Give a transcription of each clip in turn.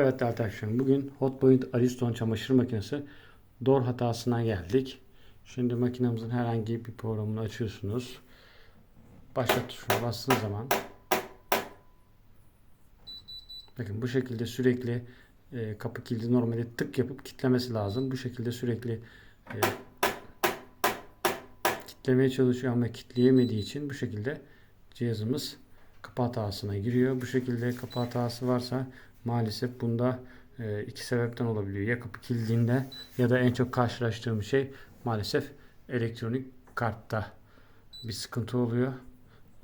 Evet arkadaşlar bugün Hotpoint Ariston çamaşır makinesi door hatasına geldik. Şimdi makinemizin herhangi bir programını açıyorsunuz. Başlat tuşuna bastığınız zaman bakın bu şekilde sürekli e, kapı kilidi normalde tık yapıp kitlemesi lazım. Bu şekilde sürekli e, kitlemeye çalışıyor ama kitleyemediği için bu şekilde cihazımız kapı hatasına giriyor. Bu şekilde kapı hatası varsa maalesef bunda e, iki sebepten olabiliyor. Ya kapı kilidinde ya da en çok karşılaştığım şey maalesef elektronik kartta bir sıkıntı oluyor.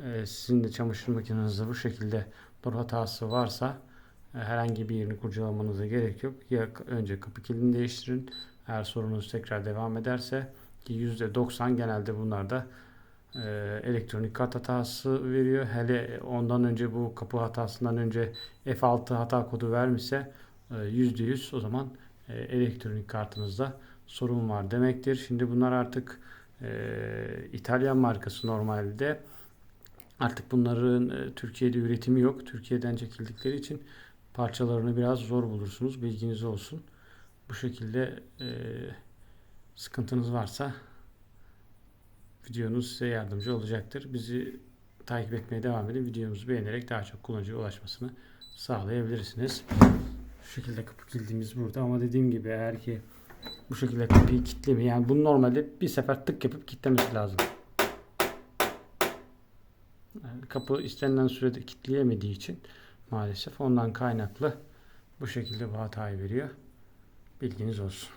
E, sizin de çamaşır makinenizde bu şekilde doğru hatası varsa e, herhangi bir yerini kurcalamanıza gerek yok. Ya önce kapı kilidini değiştirin. Eğer sorunuz tekrar devam ederse ki %90 genelde bunlarda e, elektronik kart hatası veriyor. Hele ondan önce bu kapı hatasından önce F6 hata kodu vermişse e, %100 o zaman e, elektronik kartınızda sorun var demektir. Şimdi bunlar artık e, İtalyan markası normalde. Artık bunların e, Türkiye'de üretimi yok. Türkiye'den çekildikleri için parçalarını biraz zor bulursunuz. Bilginiz olsun. Bu şekilde sıkıntınız varsa videonuz size yardımcı olacaktır. Bizi takip etmeye devam edin. Videomuzu beğenerek daha çok kullanıcıya ulaşmasını sağlayabilirsiniz. Şu şekilde kapı kilidimiz burada ama dediğim gibi eğer ki bu şekilde kapıyı kilitleme yani bunu normalde bir sefer tık yapıp kilitlemesi lazım. Yani kapı istenilen sürede kilitleyemediği için maalesef ondan kaynaklı bu şekilde bu hatayı veriyor. Bilginiz olsun.